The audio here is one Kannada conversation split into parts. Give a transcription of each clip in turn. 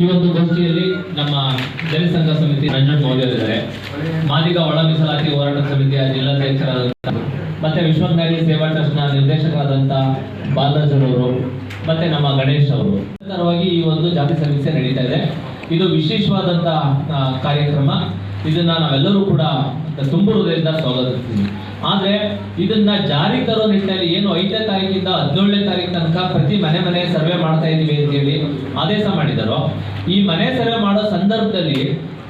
ಈ ಒಂದು ಗೋಷ್ಠಿಯಲ್ಲಿ ನಮ್ಮ ದಲಿತ ಸಂಘ ಸಮಿತಿ ರಂಜನ್ ಮೌಲ್ಯರಿದ್ದಾರೆ ಮಾದಿಗ ಒಳ ಮೀಸಲಾತಿ ಹೋರಾಟ ಸಮಿತಿಯ ಜಿಲ್ಲಾಧ್ಯಕ್ಷರಾದಂಥ ಮತ್ತೆ ವಿಶ್ವಜ್ಞಾನಿ ಸೇವಾ ಟ್ರಸ್ಟ್ನ ನಿರ್ದೇಶಕರಾದಂಥ ಅವರು, ಮತ್ತೆ ನಮ್ಮ ಗಣೇಶ್ ಅವರು. ಪರವಾಗಿ ಈ ಒಂದು ಜಾತಿ ಸಮೀಕ್ಷೆ ನಡೀತಾ ಇದೆ. ಇದು ವಿಶೇಷವಾದಂಥ ಕಾರ್ಯಕ್ರಮ. ಇದನ್ನ ನಾವೆಲ್ಲರೂ ಕೂಡ ತುಂಬು ಹೃದಯದಿಂದ ಸ್ವಾಗತಿಸ್ತೀನಿ ಆದರೆ ಇದನ್ನ ಜಾರಿ ತರೋ ನಿಟ್ಟಿನಲ್ಲಿ ಏನು ಐದನೇ ತಾರೀಕಿಂದ ಹದಿನೇಳನೇ ತಾರೀಕು ತನಕ ಪ್ರತಿ ಮನೆ ಮನೆ ಸರ್ವೆ ಮಾಡ್ತಾ ಇದ್ದೀವಿ ಅಂತ ಹೇಳಿ ಆದೇಶ ಮಾಡಿದಾರೋ. ಈ ಮನೆ ಸರ್ವೆ ಮಾಡೋ ಸಂದರ್ಭದಲ್ಲಿ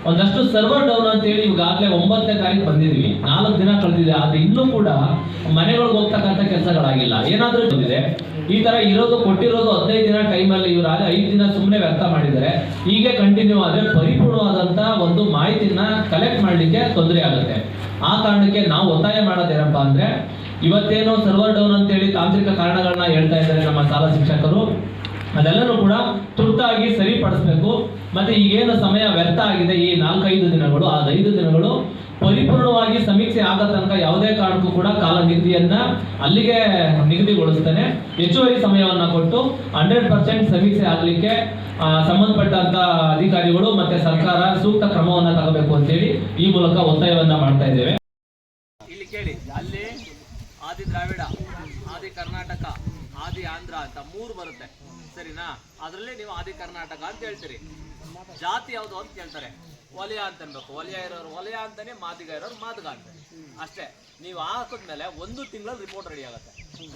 ಒಂದಷ್ಟು ಸರ್ವರ್ ಡೌನ್ ಅಂತ ಹೇಳಿ ಈಗಾಗಲೇ ಒಂಬತ್ತನೇ ತಾರೀಕು ಬಂದಿದ್ವಿ. ನಾಲ್ಕು ದಿನ ಕಳೆದಿದೆ, ಆದ್ರೆ ಇನ್ನೂ ಕೂಡ ಮನೆಗಳಿಗೆ ಹೋಗ್ತಕ್ಕಂಥ ಕೆಲಸಗಳಾಗಿಲ್ಲ. ಏನಾದರೂ ಬಂದಿದೆ. ಈ ತರ ಇರೋದು, ಕೊಟ್ಟಿರೋದು ಹದಿನೈದು ದಿನ ಟೈಮಲ್ಲಿ ಇವರು ಆದ್ರೆ ಐದು ದಿನ ಸುಮ್ಮನೆ ವ್ಯರ್ಥ ಮಾಡಿದ್ದಾರೆ. ಹೀಗೆ ಕಂಟಿನ್ಯೂ ಆದ್ರೆ ಪರಿಪೂರ್ಣವಾದಂಥ ಒಂದು ಮಾಹಿತಿನ ಕಲೆಕ್ಟ್ ಮಾಡಲಿಕ್ಕೆ ತೊಂದರೆ ಆಗುತ್ತೆ. ಆ ಕಾರಣಕ್ಕೆ ನಾವು ಒತ್ತಾಯ ಮಾಡೋದೇನಪ್ಪ ಅಂದ್ರೆ, ಇವತ್ತೇನು ಸರ್ವರ್ ಡೌನ್ ಅಂತೇಳಿ ತಾಂತ್ರಿಕ ಕಾರಣಗಳನ್ನ ಹೇಳ್ತಾ ಇದ್ದಾರೆ ನಮ್ಮ ಶಾಲಾ ಶಿಕ್ಷಕರು. ಅದೆಲ್ಲನೂ ಕೂಡ ತುರ್ತಾಗಿ ಸರಿಪಡಿಸ್ಬೇಕು. ಮತ್ತೆ ಈಗೇನು ಸಮಯ ವ್ಯರ್ಥ ಆಗಿದೆ ಈ ನಾಲ್ಕೈದು ದಿನಗಳು, ಆ ಐದು ದಿನಗಳು ಪರಿಪೂರ್ಣವಾಗಿ ಸಮೀಕ್ಷೆ ಆದ ತನಕ ಯಾವುದೇ ಕಾರಣಕ್ಕೂ ಕೂಡ ಕಾಲ ನಿಧಿಯನ್ನ ಅಲ್ಲಿಗೆ ನಿಗದಿಗೊಳಿಸ್ತೇನೆ. ಹೆಚ್ಚುವರಿ ಸಮಯವನ್ನ ಕೊಟ್ಟು ಹಂಡ್ರೆಡ್ ಪರ್ಸೆಂಟ್ ಸಮೀಕ್ಷೆ ಆಗ್ಲಿಕ್ಕೆ ಸಂಬಂಧಪಟ್ಟಂತ ಅಧಿಕಾರಿಗಳು ಮತ್ತೆ ಸರ್ಕಾರ ಸೂಕ್ತ ಕ್ರಮವನ್ನ ತಗೋಬೇಕು ಅಂತೇಳಿ ಈ ಮೂಲಕ ಒತ್ತಾಯವನ್ನ ಮಾಡ್ತಾ ಇದ್ದೇವೆ. ಇಲ್ಲಿ ಕೇಳಿ, ಅಲ್ಲಿ ಆದಿ ದ್ರಾವಿಡ, ಆದಿ ಕರ್ನಾಟಕ ಆದಿ ಆಂಧ್ರ ಅಂತ ಮೂರು ಬರುತ್ತೆ. ಸರಿನಾ? ಅದರಲ್ಲಿ ನೀವು ಆದಿ ಕರ್ನಾಟಕ ಅಂತ ಹೇಳ್ತೀರಿ. ಜಾತಿ ಯಾವುದು ಅಂತ ಕೇಳ್ತಾರೆ. ಒಲೆಯ ಅಂತ ಅನ್ಬೇಕು ಒಲೆಯ ಇರೋರು ಒಲೆಯ ಅಂತಾನೆ ಮಾದಿಗ ಇರೋರು ಮಾದಿಗ ಅಂತ ಅಷ್ಟೇ, ನೀವು ಹಾಕಿದ್ಮೇಲೆ ಒಂದು ತಿಂಗಳಲ್ಲಿ ರಿಪೋರ್ಟ್ ರೆಡಿ ಆಗುತ್ತೆ.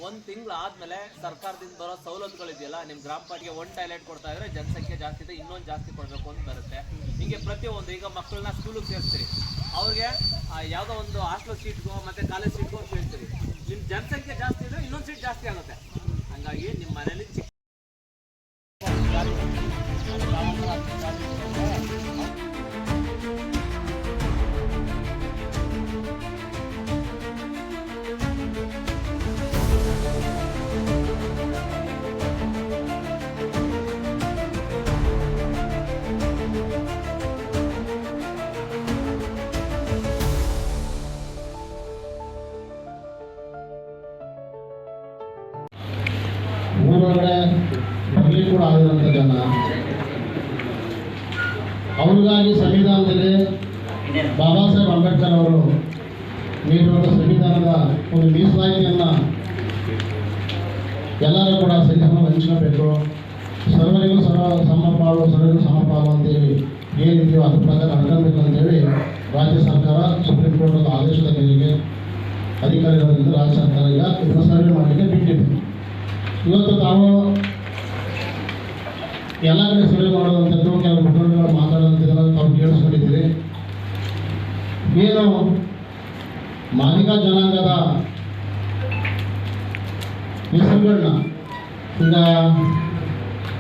ಒಂದು ತಿಂಗಳು ಆದ್ಮೇಲೆ ಸರ್ಕಾರದಿಂದ ಬರೋ ಸವಲತ್ತುಗಳಿದೆಯಲ್ಲ ನಿಮ್ಮ ಗ್ರಾಮ ಒಂದು ಟಾಯ್ಲೆಟ್ ಕೊಡ್ತಾ ಇದ್ರೆ ಜನಸಂಖ್ಯೆ ಜಾಸ್ತಿ ಇದೆ, ಇನ್ನೊಂದು ಜಾಸ್ತಿ ಕೊಡಬೇಕು ಅಂತ ಬರುತ್ತೆ. ಹಿಂಗೆ ಪ್ರತಿಯೊಂದು, ಈಗ ಮಕ್ಕಳನ್ನ ಸ್ಕೂಲಿಗೆ ಸೇರಿಸ್ತೀರಿ. ಅವ್ರಿಗೆ ಯಾವುದೋ ಒಂದು ಹಾಸ್ಟೆಲ್ ಸೀಟ್ಗೋ ಮತ್ತೆ ಕಾಲೇಜ್ ಸೀಟ್ಗೋ ಅಂತ ಹೇಳ್ತೀರಿ. ನಿಮ್ಮ ಜನಸಂಖ್ಯೆ ಜಾಸ್ತಿ ಇದ್ರೆ ಇನ್ನೊಂದು ಸೀಟ್ ಜಾಸ್ತಿ ಆಗುತ್ತೆ. ಹಂಗಾಗಿ ನಿಮ್ಮ ಮನೇಲಿ ಚಿಕ್ಕ ಊರೊಳಗಡೆ ಬರಲಿ ಕೂಡ ಆಗಿರುವಂಥ ಜನ. ಅವರಿಗಾಗಿ ಸಂವಿಧಾನದಲ್ಲಿ ಬಾಬಾ ಸಾಹೇಬ್ ಅಂಬೇಡ್ಕರ್ ಅವರು ನೀಡಿರುವಂಥ ಸಂವಿಧಾನದ ಒಂದು ಮೀಸಲಾತಿಯನ್ನು ಎಲ್ಲರೂ ಕೂಡ ಸಂವಿಧಾನ ಹಂಚ್ಕೋಬೇಕು ಸರ್ವರಿಗೂ ಸರ್ವ ಸಮಪಾಲು, ಸರ್ವರಿಗೂ ಸಮಪಾಲು ಅಂತೇಳಿ ಏನಿದೆಯೋ ಅದ್ರ ಪ್ರಕಾರ ಅಂತ ಅಂತೇಳಿ ರಾಜ್ಯ ಸರ್ಕಾರ ಸುಪ್ರೀಂ ಕೋರ್ಟ್ ಆದೇಶದ ಮೇರೆಗೆ ಅಧಿಕಾರಿಗಳಿಂದ ರಾಜ್ಯ ಸರ್ಕಾರ ಈಗ ಇದನ್ನು ಸರ್ವೆ ಮಾಡಲಿಕ್ಕೆ ಬಿಟ್ಟಿದೆ. ಇವತ್ತು ತಾವು ಎಲ್ಲ ಕಡೆ ಸರ್ವೆ ಮಾಡುವಂಥದ್ದು ಕೆಲವು ಮುಖಂಡರು ಮಾತಾಡುವಂಥದ್ದನ್ನು ತಾವು ಕೇಳಿಸ್ಕೊಂಡಿದ್ದೀರಿ. ಏನು ಮಾದಿಗ ಜನಾಂಗದ ಹೆಸರುಗಳನ್ನ ಈಗ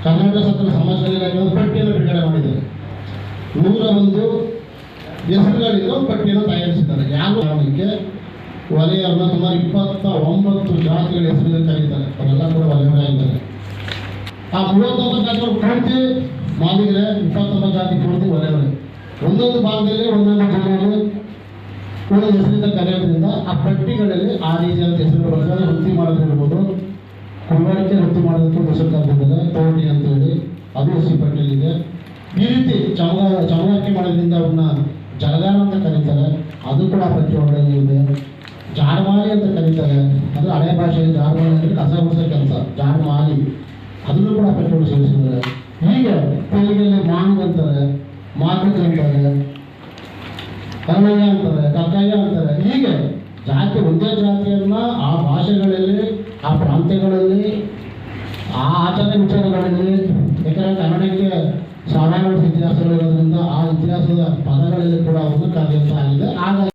ಕರ್ನಾಟಕ ಸರ್ಕಾರ ಸಮಾಜ ಇಲಾಖೆ ಒಂದು ಪಟ್ಟಿಯನ್ನು ಬಿಡುಗಡೆ ಮಾಡಿದೆ ನೂರ ಒಂದು ಹೆಸರುಗಳಿಂದ ಪಟ್ಟಿಯನ್ನು ತಯಾರಿಸಿದ್ದಾರೆ. ಯಾವ ಕಾರಣಕ್ಕೆ ವಲಯವನ್ನು ಸುಮಾರು ಇಪ್ಪತ್ತ ಒಂಬತ್ತು ಜಾತಿಗಳ ಹೆಸರಿನಲ್ಲಿ ಕರೀತಾರೆ. ಅವರೆಲ್ಲ ಕೂಡ ವಲಯಗಳಾಗಿದ್ದಾರೆ. ಆ ಮೂವತ್ತೊಂಬತ್ತು ಜಾತಿಗಳು ಪೂರ್ತಿ ಮಾದಿಗರೆ, ಇಪ್ಪತ್ತೊಂಬತ್ತು ಜಾತಿ ಪೂರ್ತಿ ವಲಯಗಳೇ. ಒಂದೊಂದು ಭಾಗದಲ್ಲಿ, ಒಂದೊಂದು ಜಿಲ್ಲೆಯಲ್ಲಿ ಕೂಡ ಹೆಸರಿಂದ ಕರೆಯೋದ್ರಿಂದ ಆ ಪಟ್ಟಿಗಳಲ್ಲಿ ಆ ರೀತಿಯಾದ ಹೆಸರುಗಳು ಬರ್ತದೆ ವೃತ್ತಿ ಮಾಡೋದಿರ್ಬೋದು ಕುಂಬಾರಿಕೆ ವೃತ್ತಿ ಮಾಡೋದಕ್ಕೆ ಹೆಸರು ಕರೆದಿದ್ದಾರೆ ತೋಟಿ ಅಂತ ಹೇಳಿ ಅದು ಸಿ ಪಟ್ಟಿಯಲ್ಲಿದೆ. ಈ ರೀತಿ ಚಮಗ, ಚಮಗಾರಿಕೆ ಮಾಡೋದ್ರಿಂದ ಅವ್ರನ್ನ ಜಲಗಾರ ಅಂತ ಕರೀತಾರೆ. ಅದು ಕೂಡ ಆ ಪಟ್ಟಿ ಒಳಗಡೆ ಇದೆ. ಜಾಡಮಾಲಿ ಅಂತ ಕರೀತಾರೆ. ಅದು ಹಳೆ ಭಾಷೆಯಲ್ಲಿ ಜಾಡಮಾಲಿ ಅಂದರೆ ಕಸ ಗುಡಿಸೋ ಕೆಲಸ ಜಾಡಮಾಲಿ ಅದನ್ನು ಕೂಡ ಪೆಟ್ರೋಲ್ ಸೇರಿಸಿದ್ದಾರೆ ಹೀಗೆ ತೆಲುಗಲ್ಲಿ ಮಾಂಗ್ ಅಂತಾರೆ ಮಾತೃಕ ಅಂತಾರೆ ಕನ್ನಯ್ಯ ಅಂತಾರೆ ಅಂತಾರೆ. ಹೀಗೆ ಜಾತಿ ಒಂದೇ ಜಾತಿಯನ್ನ ಆ ಭಾಷೆಗಳಲ್ಲಿ, ಆ ಪ್ರಾಂತ್ಯಗಳಲ್ಲಿ, ಆ ಆಚಾರ ವಿಚಾರಗಳಲ್ಲಿ ಯಾಕಂದರೆ ಕನ್ನಡಕ್ಕೆ ಸಾವಿರಾರು ಇತಿಹಾಸಗಳಿರೋದ್ರಿಂದ ಆ ಇತಿಹಾಸದ ಪದಗಳಲ್ಲಿ ಕೂಡ ಒಂದು ಕರೆಯುತ್ತಾ